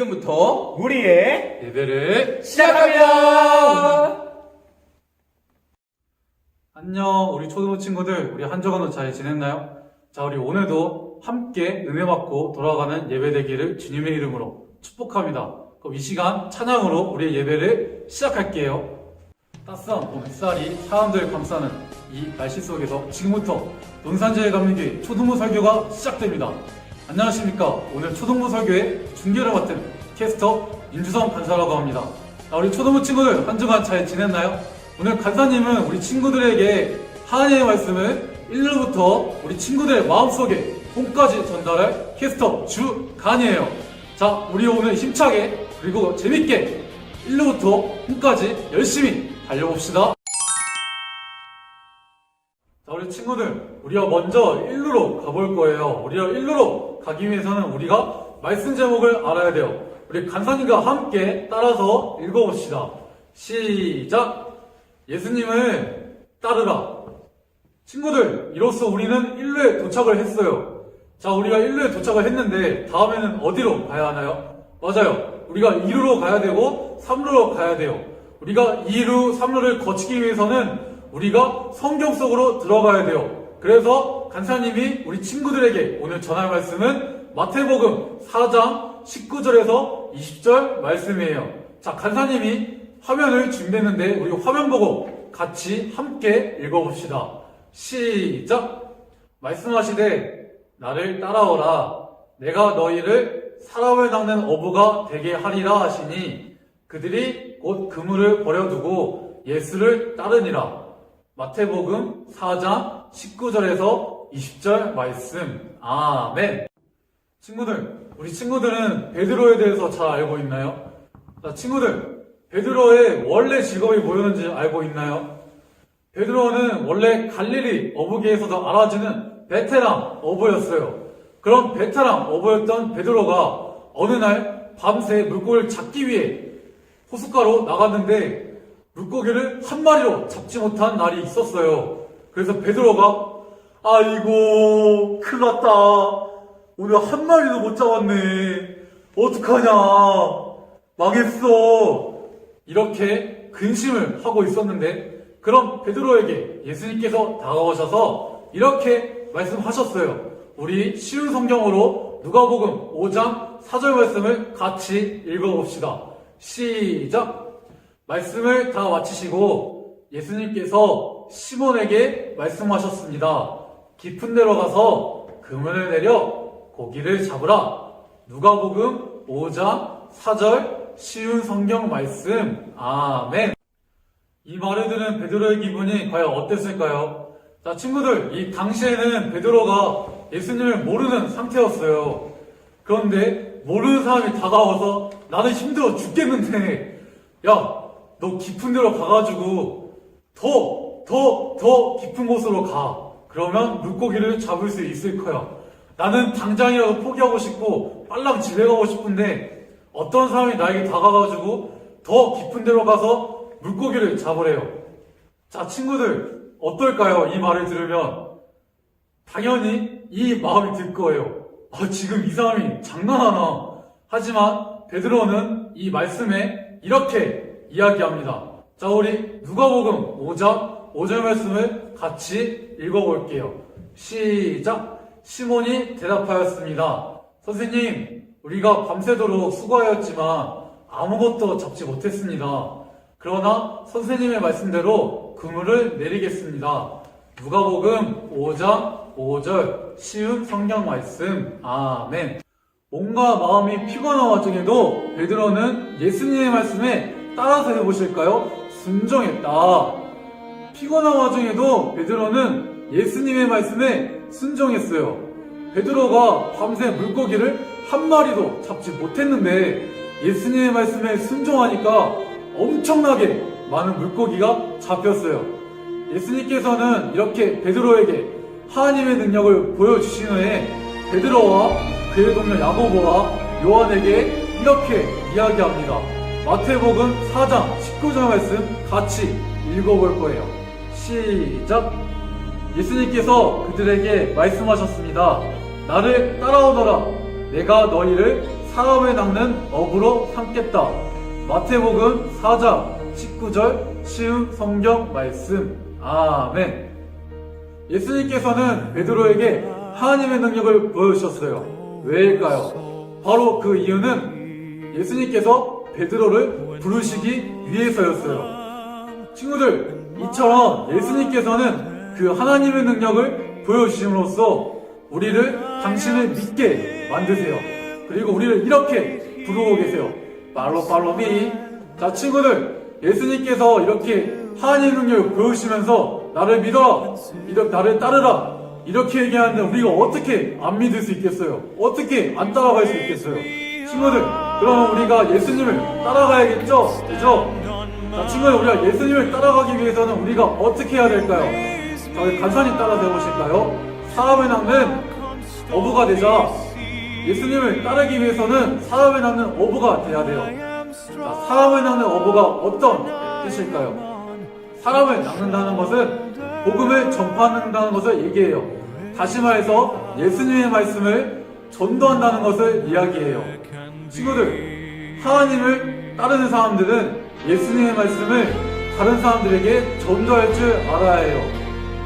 지금부터 우리의 예배를 시작합니다. 안녕 우리 초등부 친구들 우리 한 주간도 잘 지냈나요? 자 우리 오늘도 함께 은혜 받고 돌아가는 예배 되기를 주님의 이름으로 축복합니다. 그럼 이 시간 찬양으로 우리의 예배를 시작할게요. 따스한 봄 햇살이 사람들 감싸는 이 날씨 속에서 지금부터 논산제일 감리교회 초등부 설교가 시작됩니다. 안녕하십니까. 오늘 초등부 설교의 중계를 맡은 캐스터 윤주성 간사라고 합니다. 자, 우리 초등부 친구들 한 주간 잘 지냈나요? 오늘 간사님은 우리 친구들에게 하나님의 말씀을 1루부터 우리 친구들의 마음속에 홈까지 전달할 캐스터 주간이에요. 자, 우리 오늘 힘차게 그리고 재밌게 1루부터 홈까지 열심히 달려봅시다. 자, 우리 친구들, 우리가 먼저 1루로 가볼 거예요. 우리가 1루로 가기 위해서는 우리가 말씀 제목을 알아야 돼요. 우리 간사님과 함께 따라서 읽어봅시다. 시작! 예수님을 따르라. 친구들, 이로써 우리는 1루에 도착을 했어요. 자, 우리가 1루에 도착을 했는데, 다음에는 어디로 가야 하나요? 맞아요. 우리가 2루로 가야 되고, 3루로 가야 돼요. 우리가 2루, 3루를 거치기 위해서는 우리가 성경 속으로 들어가야 돼요. 그래서 간사님이 우리 친구들에게 오늘 전할 말씀은 마태복음 4장 19절에서 20절 말씀이에요. 자, 간사님이 화면을 준비했는데 우리 화면 보고 같이 함께 읽어봅시다. 시작! 말씀하시되 나를 따라오라 내가 너희를 사람을 낚는 어부가 되게 하리라 하시니 그들이 곧 그물을 버려두고 예수를 따르니라 마태복음 4장 19절에서 20절 말씀 아멘 친구들 우리 친구들은 베드로에 대해서 잘 알고 있나요? 자 친구들 베드로의 원래 직업이 뭐였는지 알고 있나요? 베드로는 원래 갈릴리 어부계에서도 알아지는 베테랑 어부였어요. 그런 베테랑 어부였던 베드로가 어느 날 밤새 물고기를 잡기 위해 호숫가로 나갔는데 물고기를 한 마리로 잡지 못한 날이 있었어요. 그래서 베드로가 아이고 큰일 났다. 오늘 한 마리도 못 잡았네. 어떡하냐. 망했어. 이렇게 근심을 하고 있었는데 그럼 베드로에게 예수님께서 다가오셔서 이렇게 말씀하셨어요. 우리 쉬운 성경으로 누가복음 5장 4절 말씀을 같이 읽어봅시다. 시작. 말씀을 다 마치시고 예수님께서 시몬에게 말씀하셨습니다. 깊은 데로 가서 그물을 내려 고기를 잡으라. 누가복음 5장 4절 쉬운 성경 말씀. 아멘. 이 말을 들은 베드로의 기분이 과연 어땠을까요? 자, 친구들, 이 당시에는 베드로가 예수님을 모르는 상태였어요. 그런데 모르는 사람이 다가와서 나는 힘들어 죽겠는데, 야, 너 깊은 데로 가가지고 더, 더, 더 깊은 곳으로 가. 그러면 물고기를 잡을 수 있을 거야. 나는 당장이라도 포기하고 싶고 빨랑 집에 가고 싶은데 어떤 사람이 나에게 다가가지고 더 깊은 데로 가서 물고기를 잡으래요. 자, 친구들, 어떨까요? 이 말을 들으면. 당연히 이 마음이 들 거예요. 아, 지금 이 사람이 장난하나. 하지만 베드로는 이 말씀에 이렇게 이야기합니다. 자, 우리 누가복음 5장 5절 말씀을 같이 읽어볼게요. 시작. 시몬이 대답하였습니다. 선생님, 우리가 밤새도록 수고하였지만 아무것도 잡지 못했습니다. 그러나 선생님의 말씀대로 그물을 내리겠습니다. 누가복음 5장 5절 쉬운 성경 말씀 아멘. 몸과 마음이 피곤한 와중에도 베드로는 예수님의 말씀에 따라서 해보실까요? 순종했다. 피곤한 와중에도 베드로는 예수님의 말씀에 순종했어요. 베드로가 밤새 물고기를 한 마리도 잡지 못했는데 예수님의 말씀에 순종하니까 엄청나게 많은 물고기가 잡혔어요. 예수님께서는 이렇게 베드로에게 하나님의 능력을 보여주신 후에 베드로와 그의 동료 야고보와 요한에게 이렇게 이야기합니다. 마태복음 4장 19절 말씀 같이 읽어볼 거예요. 시작. 예수님께서 그들에게 말씀하셨습니다. 나를 따라오너라. 내가 너희를 사업에 낚는 업으로 삼겠다. 마태복음 4장 19절 시우 성경 말씀. 아멘. 예수님께서는 베드로에게 하나님의 능력을 보여주셨어요. 왜일까요? 바로 그 이유는 예수님께서 베드로를 부르시기 위해서였어요. 친구들, 이처럼 예수님께서는 그 하나님의 능력을 보여주심으로써 우리를 당신을 믿게 만드세요. 그리고 우리를 이렇게 부르고 계세요. 팔로 팔로 미. 자, 친구들, 예수님께서 이렇게 하나님의 능력을 보여주시면서 나를 믿어라. 믿어, 나를 따르라. 이렇게 얘기하는데 우리가 어떻게 안 믿을 수 있겠어요? 어떻게 안 따라갈 수 있겠어요? 친구들, 그럼 우리가 예수님을 따라가야겠죠? 그죠? 자, 친구들, 우리가 예수님을 따라가기 위해서는 우리가 어떻게 해야 될까요? 자, 우리 간단히 따라서 해보실까요? 사업에 낚는 어부가 되자. 예수님을 따르기 위해서는 사업에 낚는 어부가 돼야 돼요. 자, 사람을 낚는 어부가 어떤 뜻일까요? 사람을 낚는다는 것은 복음을 전파한다는 것을 얘기해요. 다시 말해서 예수님의 말씀을 전도한다는 것을 이야기해요. 친구들, 하나님을 따르는 사람들은 예수님의 말씀을 다른 사람들에게 전도할 줄 알아야 해요.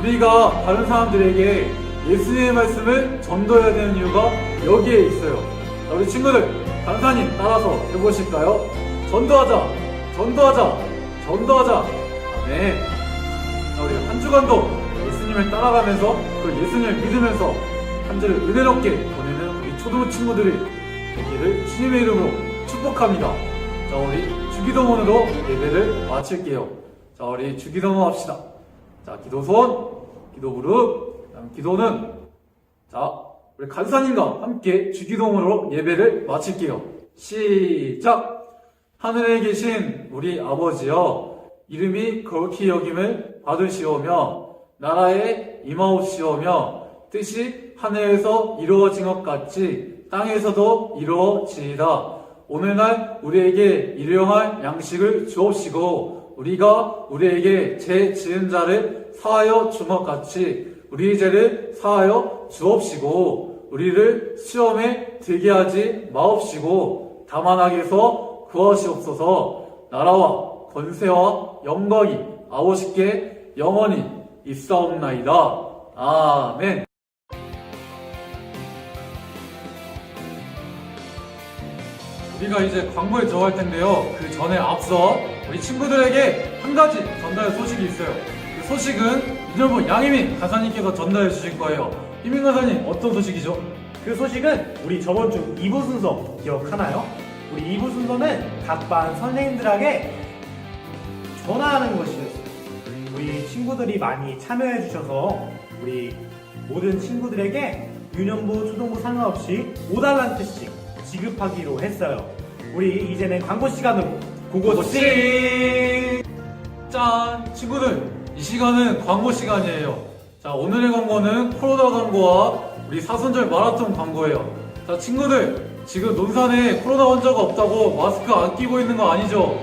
우리가 다른 사람들에게 예수님의 말씀을 전도해야 되는 이유가 여기에 있어요. 자, 우리 친구들, 간사님 따라서 해보실까요? 전도하자, 전도하자, 전도하자. 네. 자, 우리 한 주간도 예수님을 따라가면서 그 예수님을 믿으면서 한 주를 은혜롭게 보내는 우리 초등 친구들이 되기를 주님의 이름으로 축복합니다. 자, 우리 주기도문으로 예배를 마칠게요. 자, 우리 주기도문 합시다. 자, 기도손, 기도 무릎, 그다음 기도는 자, 우리 간사님과 함께 주기도문으로 예배를 마칠게요. 시작! 하늘에 계신 우리 아버지여, 이름이 거룩히 여김을 받으시오며, 나라에 임하옵시오며, 뜻이 하늘에서 이루어진 것 같이 땅에서도 이루어지이다. 오늘날 우리에게 일용할 양식을 주옵시고, 우리가 우리에게 죄 지은 자를 사하여 준것 같이 우리 죄를 사하여 주옵시고 우리를 시험에 들게 하지 마옵시고 다만 악에서 구하시옵소서 나라와 권세와 영광이 아버지께 영원히 있사옵나이다. 아멘. 우리가 이제 광고에 들어갈 텐데요. 그 전에 앞서 우리 친구들에게 한 가지 전달 소식이 있어요. 그 소식은 이념부 양희민 가사님께서 전달해 주실 거예요. 희민 가사님 어떤 소식이죠? 그 소식은 우리 저번 주 2부 순서 기억하나요? 우리 2부 순서는 각 반 선생님들에게 전화하는 것이었어요. 우리 친구들이 많이 참여해 주셔서 우리 모든 친구들에게 유년부, 초등부 상관없이 5달란트씩 지급하기로 했어요. 우리 이제는 광고 시간으로 고고씨! 짠! 친구들, 이 시간은 광고 시간이에요. 자, 오늘의 광고는 코로나 광고와 우리 사순절 마라톤 광고예요. 자, 친구들, 지금 논산에 코로나 환자가 없다고 마스크 안 끼고 있는 거 아니죠?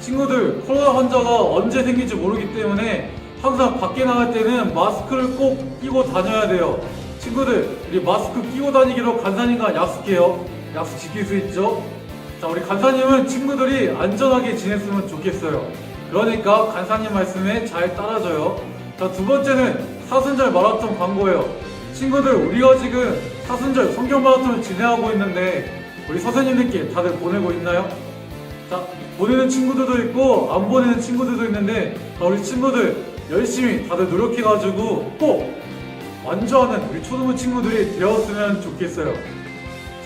친구들, 코로나 환자가 언제 생길지 모르기 때문에 항상 밖에 나갈 때는 마스크를 꼭 끼고 다녀야 돼요. 친구들, 우리 마스크 끼고 다니기로 간사님과 약속해요. 약속 지킬 수 있죠? 자, 우리 간사님은 친구들이 안전하게 지냈으면 좋겠어요. 그러니까 간사님 말씀에 잘 따라줘요. 자, 두 번째는 사순절 마라톤 광고예요. 친구들, 우리가 지금 사순절 성경 마라톤을 진행하고 있는데, 우리 선생님들께 다들 보내고 있나요? 자, 보내는 친구들도 있고, 안 보내는 친구들도 있는데, 자, 우리 친구들 열심히 다들 노력해가지고 꼭 완주하는 우리 초등부 친구들이 되었으면 좋겠어요.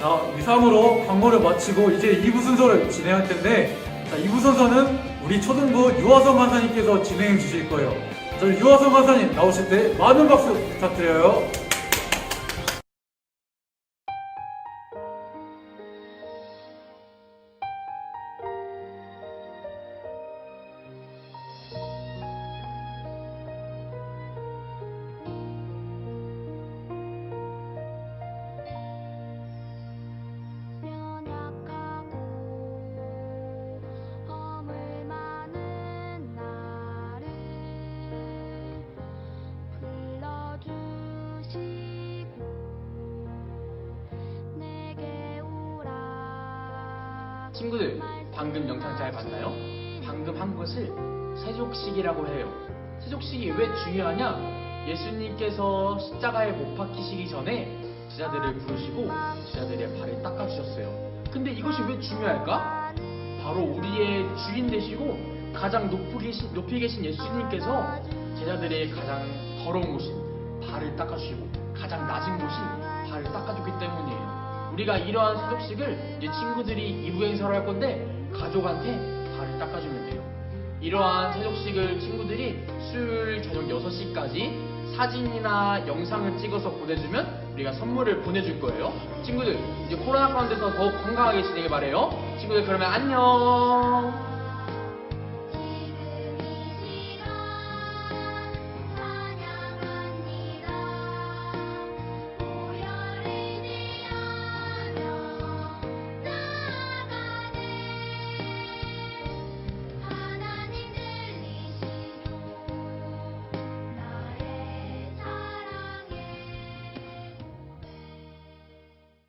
자, 이상으로 광고를 마치고 이제 2부 순서를 진행할 텐데, 자, 2부 순서는 우리 초등부 유화성 간사님께서 진행해 주실 거예요. 자, 유화성 간사님 나오실 때 많은 박수 부탁드려요. 친구들, 방금 영상 잘 봤나요? 방금 한 것을 세족식이라고 해요. 세족식이 왜 중요하냐? 예수님께서 십자가에 못 박히시기 전에 제자들을 부르시고 제자들의 발을 닦아주셨어요. 근데 이것이 왜 중요할까? 바로 우리의 주인 되시고 가장 높이 계신, 높이 계신 예수님께서 제자들의 가장 더러운 곳인 발을 닦아주시고 가장 낮은 곳인 발을 닦아줬기 때문이에요. 우리가 이러한 세족식을 이제 친구들이 2부 행사를 할 건데 가족한테 발을 닦아주면 돼요. 이러한 세족식을 친구들이 수요일 저녁 6시까지 사진이나 영상을 찍어서 보내주면 우리가 선물을 보내줄 거예요. 친구들, 이제 코로나 가운데서 더욱 건강하게 지내길 바래요. 친구들, 그러면 안녕!